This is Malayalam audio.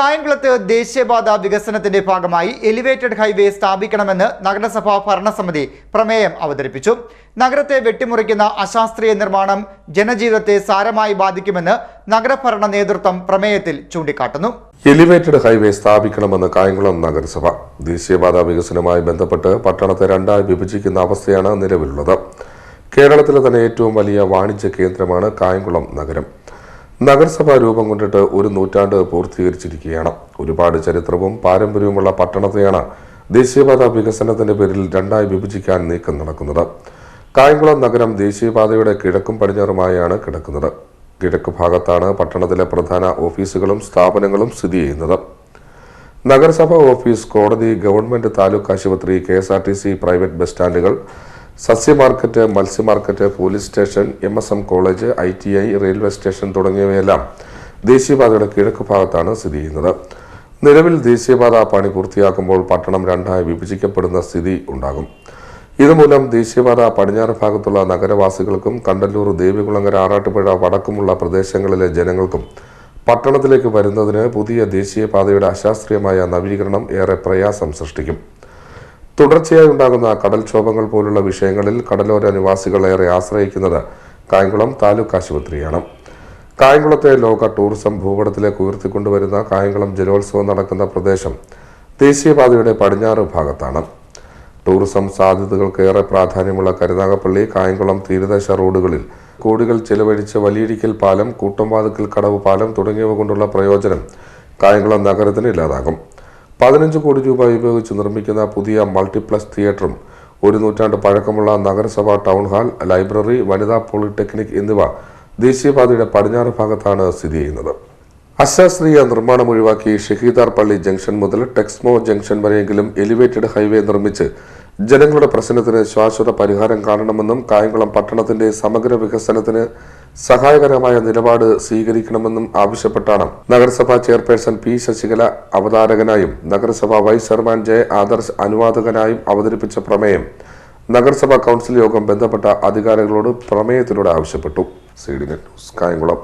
കായംകുളത്ത് ദേശീയപാത വികസനത്തിന്റെ ഭാഗമായി എലിവേറ്റഡ് ഹൈവേ സ്ഥാപിക്കണമെന്ന് നഗരസഭാ ഭരണസമിതി പ്രമേയം അവതരിപ്പിച്ചു. നഗരത്തെ വെട്ടിമുറിക്കുന്ന അശാസ്ത്രീയ നിർമ്മാണം ജനജീവിതത്തെ സാരമായി ബാധിക്കുമെന്ന് നഗരഭരണ നേതൃത്വം പ്രമേയത്തിൽ ചൂണ്ടിക്കാട്ടുന്നു. എലിവേറ്റഡ് ഹൈവേ സ്ഥാപിക്കണമെന്ന് കായംകുളം നഗരസഭ. ദേശീയപാത വികസനവുമായി ബന്ധപ്പെട്ട് പട്ടണത്തെ രണ്ടായി വിഭജിക്കുന്ന അവസ്ഥയാണ് നിലവിലുള്ളത്. കേരളത്തിലെ തന്നെ ഏറ്റവും വലിയ വാണിജ്യ കേന്ദ്രമാണ് കായംകുളം നഗരം. നഗരസഭ രൂപം കൊണ്ടിട്ട് ഒരു നൂറ്റാണ്ട് പൂർത്തീകരിച്ചിരിക്കുകയാണ്. ഒരുപാട് ചരിത്രവും പാരമ്പര്യവുമുള്ള പട്ടണത്തെയാണ് ദേശീയപാത വികസനത്തിന്റെ പേരിൽ രണ്ടായി വിഭജിക്കാൻ നീക്കം നടക്കുന്നത്. കായംകുളം നഗരം ദേശീയപാതയുടെ കിഴക്കും പടിഞ്ഞാറുമായാണ് കിടക്കുന്നത്. കിഴക്ക് ഭാഗത്താണ് പട്ടണത്തിലെ പ്രധാന ഓഫീസുകളും സ്ഥാപനങ്ങളും സ്ഥിതി ചെയ്യുന്നത്. നഗരസഭ ഓഫീസ് കോടതി ഗവൺമെന്റ് താലൂക്ക് ആശുപത്രി K S R T C private bus സ്റ്റാൻഡുകൾ സസ്യ മാർക്കറ്റ് മത്സ്യ market police station M S M college I T I railway station തുടങ്ങിയവയെല്ലാം ദേശീയപാതയുടെ കിഴക്ക് ഭാഗത്താണ് സ്ഥിതി ചെയ്യുന്നത്. നിലവിൽ ദേശീയപാത പണി പൂർത്തിയാക്കുമ്പോൾ പട്ടണം രണ്ടായി വിഭജിക്കപ്പെടുന്ന സ്ഥിതി ഉണ്ടാകും. ഇതുമൂലം ദേശീയപാത പടിഞ്ഞാറ് ഭാഗത്തുള്ള നഗരവാസികൾക്കും കണ്ടല്ലൂർ ദേവികുളങ്ങര ആറാട്ടുപുഴ വടക്കുമുള്ള പ്രദേശങ്ങളിലെ ജനങ്ങൾക്കും പട്ടണത്തിലേക്ക് വരുന്നതിന് പുതിയ ദേശീയപാതയുടെ അശാസ്ത്രീയമായ നവീകരണം ഏറെ പ്രയാസം സൃഷ്ടിക്കും. തുടർച്ചയായി ഉണ്ടാകുന്ന കടൽക്ഷോഭങ്ങൾ പോലുള്ള വിഷയങ്ങളിൽ കടലോര നിവാസികൾ ഏറെ ആശ്രയിക്കുന്നത് കായംകുളം താലൂക്ക് ആശുപത്രിയാണ്. കായംകുളത്തെ ലോക ടൂറിസം ഭൂപടത്തിലേക്ക് ഉയർത്തിക്കൊണ്ടുവരുന്ന കായംകുളം ജലോത്സവം നടക്കുന്ന പ്രദേശം ദേശീയപാതയുടെ പടിഞ്ഞാറ് ഭാഗത്താണ്. ടൂറിസം സാധ്യതകൾക്ക് ഏറെ പ്രാധാന്യമുള്ള കരുനാഗപ്പള്ളി കായംകുളം തീരദേശ റോഡുകളിൽ കോടികൾ ചെലവഴിച്ച് വലിയടിക്കൽ പാലം കൂട്ടംവാതുക്കൽ കടവ് പാലം തുടങ്ങിയവ കൊണ്ടുള്ള പ്രയോജനം കായംകുളം നഗരത്തിന് ഇല്ലാതാകും. പതിനഞ്ച് കോടി രൂപ ഉപയോഗിച്ച് നിർമ്മിക്കുന്ന പുതിയ മൾട്ടിപ്ലക്സ് തിയേറ്ററും ഒരു നൂറ്റാണ്ട് പഴക്കമുള്ള നഗരസഭ ടൗൺ ഹാൾ ലൈബ്രറി വനിതാ പോളിടെക്നിക് എന്നിവ ദേശീയപാതയുടെ പടിഞ്ഞാറ് ഭാഗത്താണ് സ്ഥിതി ചെയ്യുന്നത്. അശാസ്ത്രീയ നിർമ്മാണം ഒഴിവാക്കി ഷഹീദാർ പള്ളി ജംഗ്ഷൻ മുതൽ ടെക്സ്മോ ജംഗ്ഷൻ വരെയെങ്കിലും എലിവേറ്റഡ് ഹൈവേ നിർമ്മിച്ച് ജനങ്ങളുടെ പ്രശ്നത്തിന് ശാശ്വത പരിഹാരം കാണണമെന്നും കായംകുളം പട്ടണത്തിന്റെ സമഗ്ര വികസനത്തിന് സഹായകരമായ നിലപാട് സ്വീകരിക്കണമെന്നും ആവശ്യപ്പെട്ടാണ് നഗരസഭാ ചെയർപേഴ്സൺ പി ശശികല അവതാരകനായും നഗരസഭാ വൈസ് ചെയർമാൻ ജെ ആദർശ് അനുവാദകനായും അവതരിപ്പിച്ച പ്രമേയം. നഗരസഭാ കൗൺസിൽ യോഗം ബന്ധപ്പെട്ട അധികാരികളോട് പ്രമേയത്തിലൂടെ ആവശ്യപ്പെട്ടു. C D net Kayamkulam.